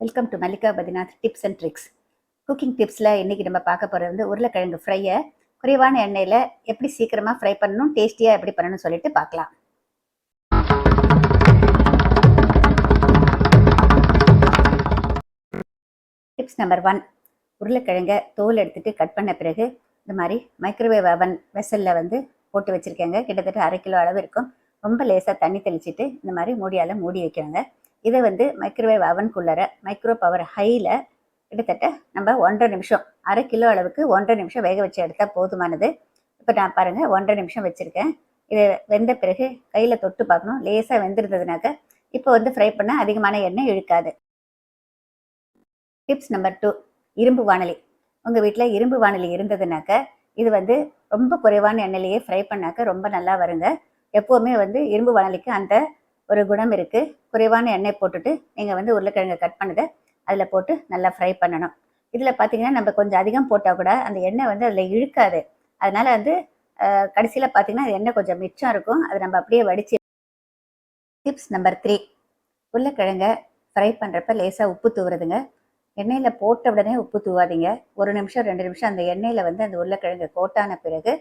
Welcome to Mallika Pathinath tips and tricks cooking டிப்ஸில் இன்றைக்கி நம்ம பார்க்க போகிறது வந்து உருளைக்கிழங்கு ஃப்ரையை குறைவான எண்ணெயில் எப்படி சீக்கிரமாக ஃப்ரை பண்ணணும் டேஸ்டியாக எப்படி பண்ணணும்னு சொல்லிட்டு பார்க்கலாம். டிப்ஸ் நம்பர் ஒன் உருளைக்கிழங்கை தோல் எடுத்துட்டு கட் பண்ண பிறகு இந்த மாதிரி மைக்ரோவேவ் அவன் வெசலில் வந்து போட்டு வச்சுருக்கேங்க. கிட்டத்தட்ட அரை கிலோ அளவு இருக்கும். ரொம்ப லேசாக தண்ணி தெளிச்சிட்டு இந்த மாதிரி மூடியால் மூடி வைக்கிறாங்க இதை வந்து மைக்ரோவேவ் அவனுக்குள்ளார மைக்ரோ பவர் ஹையில் கிட்டத்தட்ட நம்ம ஒன்றரை நிமிஷம் அரை கிலோ அளவுக்கு ஒன்றரை நிமிஷம் வேக வச்சு எடுத்தால் போதுமானது. இப்போ நான் பாருங்கள் ஒன்றரை நிமிஷம் வச்சுருக்கேன். இதை வெந்த பிறகு கையில் தொட்டு பார்க்கணும். லேசாக வெந்திருந்ததுனாக்க இப்போ வந்து ஃப்ரை பண்ணால் அதிகமான எண்ணெய் இழுக்காது. டிப்ஸ் நம்பர் டூ இரும்பு வானொலி. உங்கள் வீட்டில் இரும்பு வானொலி இருந்ததுனாக்க இது வந்து ரொம்ப குறைவான எண்ணெயிலேயே ஃப்ரை பண்ணாக்க ரொம்ப நல்லா வருங்க. எப்போவுமே வந்து இரும்பு வானொலிக்கு அந்த ஒரு குணம் இருக்குது குறைவான எண்ணெய் போட்டுட்டு நீங்கள் வந்து உருளைக்கிழங்கு கட் பண்ணதை அதில் போட்டு நல்லா ஃப்ரை பண்ணணும். இதில் பார்த்தீங்கன்னா நம்ம கொஞ்சம் அதிகம் போட்டால் கூட அந்த எண்ணெய் வந்து அதில் இழுக்காது. அதனால் வந்து கடைசியில் பார்த்தீங்கன்னா அது எண்ணெய் கொஞ்சம் மிச்சம் இருக்கும். அது நம்ம அப்படியே வடித்து டிப்ஸ் நம்பர் த்ரீ உருளைக்கிழங்கை ஃப்ரை பண்ணுறப்ப லேசாக உப்பு தூவுறதுங்க. எண்ணெயில் போட்ட உடனே உப்பு தூவாதீங்க. ஒரு நிமிஷம் ரெண்டு நிமிஷம் அந்த எண்ணெயில் வந்து அந்த உருளைக்கிழங்கு கோட்டான பிறகு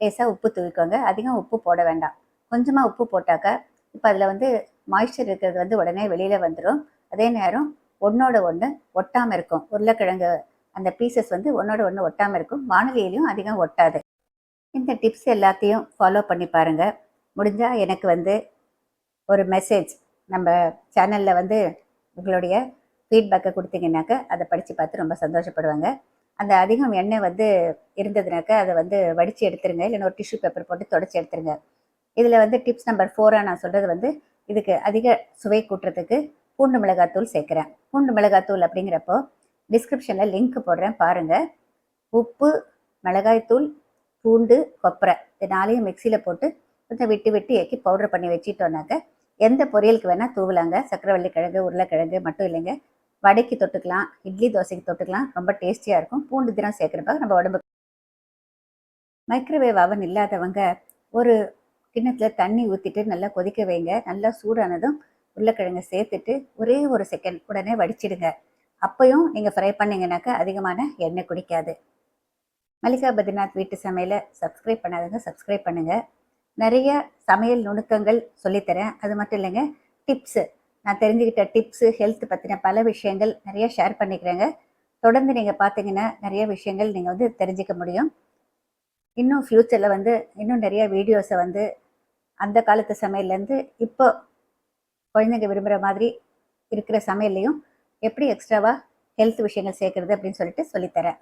லேசாக உப்பு தூவிக்கோங்க. அதிகம் உப்பு போட வேண்டாம். கொஞ்சமாக உப்பு போட்டாக்கா இப்போ அதில் வந்து மாய்ஸ்சர் இருக்கிறது வந்து உடனே வெளியில் வந்துடும் அதே நேரம் ஒன்றோட ஒன்று ஒட்டாமல் இருக்கும். உருளைக்கிழங்கு அந்த பீசஸ் வந்து ஒன்றோட ஒன்று ஒட்டாமல் இருக்கும். வானொலியிலையும் அதிகம் ஒட்டாது. இந்த டிப்ஸ் எல்லாத்தையும் ஃபாலோ பண்ணி பாருங்கள் முடிஞ்சால் எனக்கு வந்து ஒரு மெசேஜ் நம்ம சேனலில் வந்து உங்களுடைய ஃபீட்பேக்கை கொடுத்தீங்கன்னாக்க அதை படித்து பார்த்து ரொம்ப சந்தோஷப்படுவாங்க. அந்த அதிகம் எண்ணெய் வந்து இருந்ததுனாக்க அதை வந்து வடித்து எடுத்துருங்க. இல்லைன்னா ஒரு டிஷ்யூ பேப்பர் போட்டு தொடச்சி எடுத்துருங்க. இதில் வந்து டிப்ஸ் நம்பர் ஃபோராக நான் சொல்கிறது வந்து இதுக்கு அதிக சுவை கூட்டுறதுக்கு பூண்டு மிளகாத்தூள் சேர்க்குறேன். பூண்டு மிளகாத்தூள் அப்படிங்கிறப்போ டிஸ்கிரிப்ஷனில் லிங்க் போடுறேன் பாருங்கள் உப்பு மிளகாய்த்தூள் பூண்டு கொப்பரை இது நாளையும் மிக்சியில் போட்டு கொஞ்சம் விட்டு விட்டு ஏக்கி பவுடர் பண்ணி வச்சிட்டோன்னாக்க எந்த பொரியலுக்கு வேணால் தூவலாங்க. சக்கரவள்ளி கிழங்கு உருளைக்கிழங்கு மட்டும் இல்லைங்க. வடைக்கு தொட்டுக்கலாம் இட்லி தோசைக்கு தொட்டுக்கலாம் ரொம்ப டேஸ்டியாக இருக்கும். பூண்டு தினம் சேர்க்குறப்ப நம்ம உடம்புக்கு. மைக்ரோவேவ் அவன் இல்லாதவங்க ஒரு கிண்ணத்தில் தண்ணி ஊற்றிட்டு நல்லா கொதிக்க வைங்க. நல்லா சூடானதும் உருளைக்கிழங்கு சேர்த்துட்டு ஒரே ஒரு செகண்ட் உடனே வடிச்சிடுங்க. அப்பையும் நீங்கள் ஃப்ரை பண்ணிங்கனாக்கா அதிகமான எண்ணெய் குடிக்காது. மல்லிகா பத்ரிநாத் வீட்டு சமையலை சப்ஸ்கிரைப் பண்ணாதவங்க சப்ஸ்கிரைப் பண்ணுங்கள் நிறைய சமையல் நுணுக்கங்கள் சொல்லித்தரேன். அது மட்டும் இல்லைங்க டிப்ஸு நான் தெரிஞ்சுக்கிட்ட டிப்ஸு ஹெல்த் பற்றின பல விஷயங்கள் நிறைய ஷேர் பண்ணிக்கிறேங்க. தொடர்ந்து நீங்கள் பார்த்தீங்கன்னா நிறைய விஷயங்கள் நீங்கள் வந்து தெரிஞ்சுக்க முடியும். இன்னும் ஃப்யூச்சரில் வந்து இன்னும் நிறைய வீடியோஸை வந்து அந்த காலத்து சமையல்லேருந்து இப்போ குழந்தைங்க விரும்புகிற மாதிரி இருக்கிற சமையல்லையும் எப்படி எக்ஸ்ட்ராவாக ஹெல்த் விஷயங்கள் சேர்க்குறது அப்படின்னு சொல்லிட்டு சொல்லித்தரேன்.